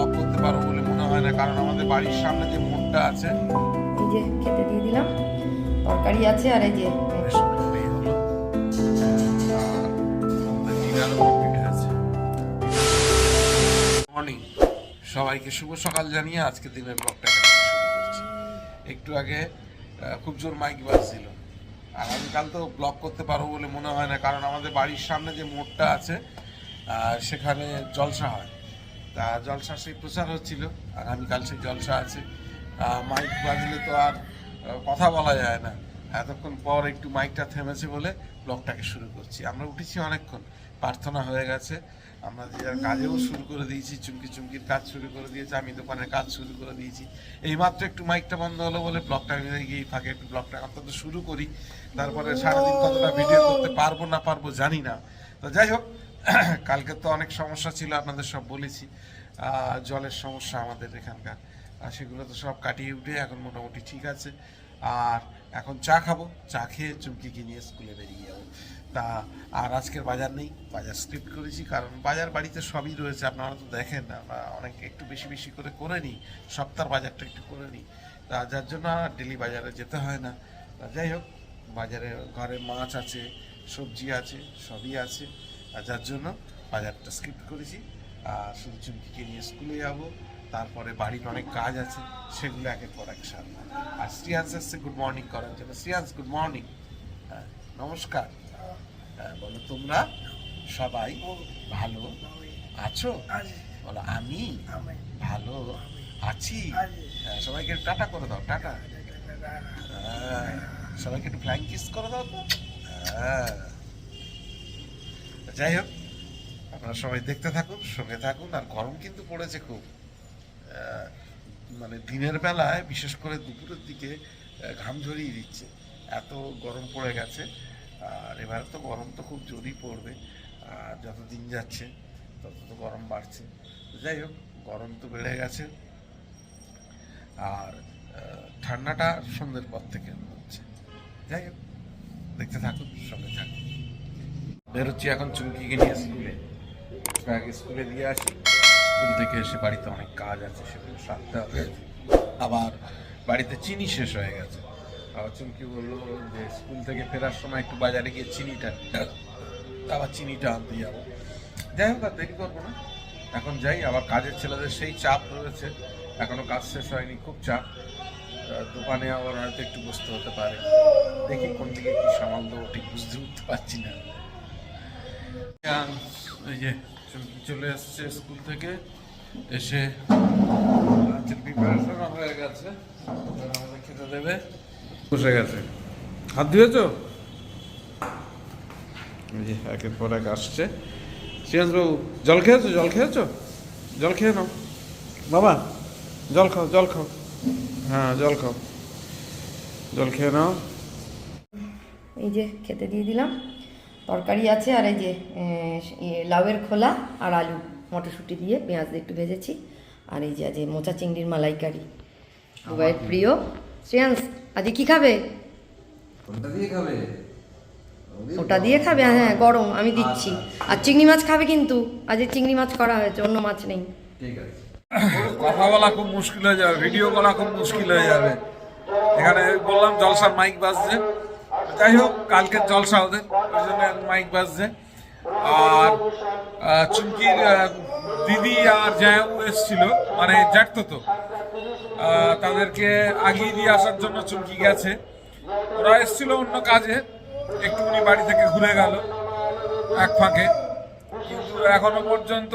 Block করতে পারব বলে মনে হয় না কারণ আমাদের বাড়ির সামনে যে মোড়টা আছে। এই যে খেতে দিয়ে দিলাম তরকারি আছে আর এই যে। মর্নিং সবাইকে শুভ সকাল জানিয়ে আজকে দিনের ব্লগটা শুরু করছি। একটু আগে খুব জোর মাইক বাজছিল। আর আমি কাল তো ব্লগ করতে পারব বলে মনে হয় না কারণ আমাদের বাড়ির সামনে যে মোড়টা আছে সেখানে জলসা হয়। তা জলসা সেই প্রচার হচ্ছিল, আগামীকাল সেই জলসা আছে। মাইক বাজলে তো আর কথা বলা যায় না। এতক্ষণ পর একটু মাইকটা থেমেছে বলে ব্লগটাকে শুরু করছি। আমরা উঠেছি অনেকক্ষণ, প্রার্থনা হয়ে গেছে। আমরা যে কাজেও শুরু করে দিয়েছি, চুমকি চুমকির কাজ শুরু করে দিয়েছি, আমি দোকানের কাজ শুরু করে দিয়েছি। এইমাত্র একটু মাইকটা বন্ধ হলো বলে ব্লগটা গিয়ে ফাঁকে একটু ব্লগটা অন্তত শুরু করি। তারপরে সারাদিন কতটা ভিডিও করতে পারব না পারব জানি না। তো যাই হোক কালকে তো অনেক সমস্যা ছিল, আপনাদের সব বলেছি। জলের সমস্যা আমাদের এখানকার। সেগুলো তো সব কাটিয়ে উঠে এখন মোটামুটি ঠিক আছে। আর এখন চা খাব, চা খেয়ে চুমকিকে নিয়ে স্কুলে বেরিয়ে যাব। তা, আর আজকের বাজার নেই, বাজার স্ক্রিপ্ট করেছি, কারণ বাজার বাড়িতে সবই রয়েছে, আপনারা তো দেখেন, আমরা অনেক একটু বেশি বেশি করে করে নিই সপ্তাহ বাজারটা একটু করে নিই। তা, যার জন্য ডেলি বাজারে যেতে হয় না। তা, যাই হোক, বাজারে ঘরে মাছ আছে, সবজি আছে, সবই আছে। আর যার জন্য বাজারটা স্কিপ করেছি। আর শুধু চুমকিকে নিয়ে স্কুলে যাব। তারপরে বাড়ির অনেক কাজ আছে সেগুলো একের পর এক সারবো। আর শ্রিয়াংশ এসছে গুড মর্নিং করার জন্য। শ্রিয়াংশ গুড মর্নিং হ্যাঁ নমস্কার। হ্যাঁ বলো তোমরা সবাই ভালো আছো? বলো আমি ভালো আছি। হ্যাঁ, সবাইকে টাটা করে দাও টাটা। হ্যাঁ, সবাইকে একটু ফ্লাইং কিস করে দাও তো। হ্যাঁ। যাই হোক, আপনারা সবাই দেখতে থাকুন, সঙ্গে থাকুন, আর গরম কিন্তু পড়েছে খুব। মানে দিনের বেলায়, বিশেষ করে দুপুরের দিকে ঘাম ঝরিয়ে দিচ্ছে। এত গরম পড়ে গেছে, আর এবার তো গরম তো খুব জোরই পড়বে, আর যত দিন যাচ্ছে, তত তো গরম বাড়ছে। যাই হোক, গরম তো বেড়ে গেছে, আর ঠান্ডাটা সন্ধ্যের পর থেকে হচ্ছে। যাই হোক, দেখতে থাকুন, সঙ্গে থাকুন। বেরোচ্ছি এখন চুমকিকে নিয়ে স্কুলে। আগে স্কুলে দিয়ে আসি। স্কুল থেকে এসে বাড়িতে অনেক কাজ আছে, সেগুলো সারতে হবে। আবার বাড়িতে চিনি শেষ হয়ে গেছে। আবার চুমকি বলল যে স্কুল থেকে ফেরার সময় একটু বাজারে গিয়ে চিনিটা আবার চিনিটা আনতে যাব। যাই হোক, আর দেরি করব না। এখন যাই, আবার কাজের ছেলেদের সেই চাপ রয়েছে। এখনও কাজ শেষ হয়নি, খুব চাপ। দোকানে আবার হয়তো একটু বসতে হতে পারে। দেখি কোন দিকে কি সামাল দেবো, ঠিক বুঝতে উঠতে পারছি না। এই যে চলে এসছে স্কুল থেকে। এসে লাঞ্চের প্রিপারেশন হয়ে গেছে। আমাদের খেতে দেবে। বসে গেছে। হাত ধুয়েছ? যে একের পর এক আসছে। শ্রীয়াংশবাবু জল খেয়েছো? জল খেয়েছো? জল খেয়ে নাও। বাবা, জল খাও জল খাও। হ্যাঁ জল খাও। জল খেয়ে নাও। এই যে খেতে দিয়ে দিলাম। তরকারি আছে আর এই যে লাউয়ের খোলা আর আলু মটরশুঁটি দিয়ে পেঁয়াজ দিয়ে একটু ভেজেছি। আর এই যে আজ মোচা চিংড়ির মালাইকারি। দুবাইয়ের প্রিয়? শ্রেয়াংশ আজকে কি খাবে? কোনটা দিয়ে খাবে। ওটা দিয়ে খাবে? হ্যাঁ গরম আমি দিচ্ছি। আর চিংড়ি মাছ খাবে কিন্তু। আজকে চিংড়ি মাছ করা হয়েছে অন্য মাছ নেই। ঠিক আছে। কথা বলা খুব মুশকিল হয়ে যাবে ভিডিও করা খুব মুশকিল হয়ে যাবে। এখানে বললাম জলসার মাইক বাজছে। যাই হোক কালকের জলসা ওদের, ওই জন্য মাইক বাজছে। আর চুমকির দিদি আর জায়াও এসছিল মানে জ্যাঠতো তো তাদেরকে আগিয়ে দিয়ে আসার জন্য চুমকি গেছে। ওরা এসছিল অন্য কাজে, একটুখানি বাড়ি থেকে ঘুরে গেল, এক ফাঁকে। কিন্তু এখনও পর্যন্ত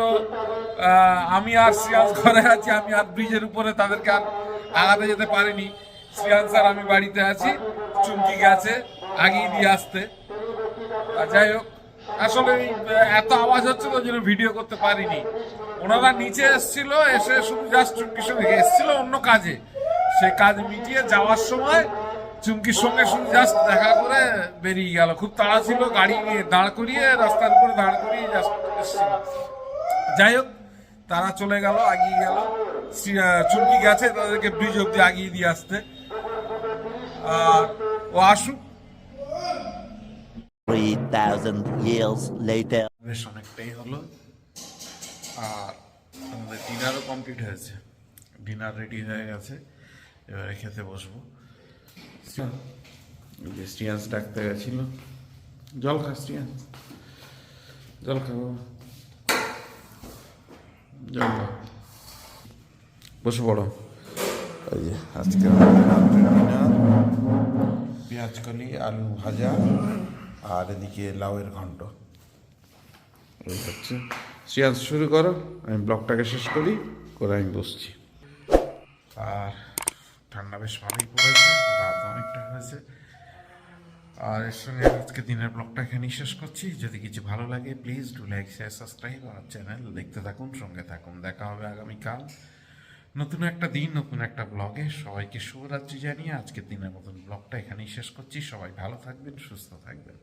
আমি আর শ্রিয়াংশ ঘরে আছি, আমি আর ব্রিজের উপরে তাদেরকে আর আগাতে যেতে পারিনি। শ্রিয়াংশ আর আমি বাড়িতে আছি, চুমকি গেছে। আগিয়ে দিয়ে আসতে। যাই হোক, আসলে এত আওয়াজ হচ্ছে তো ওই জন্য ভিডিও করতে পারিনি। ওনারা নিচে এসেছিল, এসে শুধু জাস্ট চুমকির সঙ্গে এসেছিল অন্য কাজে। সেই কাজ মিটিয়ে যাওয়ার সময় চুমকির সঙ্গে শুধু জাস্ট দেখা করে বেরিয়ে গেল। খুব তাড়া ছিল, গাড়ি নিয়ে দাঁড় করিয়ে, রাস্তার উপরে দাঁড় করিয়ে জাস্ট এসেছিল। যাই হোক, তারা চলে গেল, আগিয়ে গেল। চুমকি গেছে, তাদেরকে ব্রিজ অব্দি আগিয়ে দিয়ে আসতে। আর ও আসুক 3,000 years later. বেশ অনেকটাই হলো। আর আমাদের ডিনারও কমপ্লিট হয়েছে। ডিনার রেডি হয়ে গেছে। এবারে খেতে বসবো। ওই যে স্টিয়ান্স ডাকতে গেছিল। জল খা স্টিয়ান্স জল খাব জল খা। বসে পড়ো। এই যে আজকে ডিনার। পেঁয়াজ কলি আলু ভাজা। আর এদিকে লাউয়ের ঘন্ট এই হচ্ছে। সিয়াজ শুরু করো। আমি ব্লগটাকে শেষ করি। করে আমি বসছি। আর ঠান্ডা বেশ ভালোই পড়েছে রাত অনেকটা হয়েছে। আর এর সঙ্গে আজকে দিনের ব্লগটা এখানেই শেষ করছি। যদি কিছু ভালো লাগে please do like share subscribe আমার চ্যানেল দেখতে থাকুন সঙ্গে থাকুন। দেখা হবে আগামীকাল। নতুন একটা দিন, নতুন একটা ব্লগে সবাইকে শুভরাত্রি জানিয়ে আজকের দিনের মতন ব্লগটা এখানেই শেষ করছি। সবাই ভালো থাকবেন, সুস্থ থাকবেন।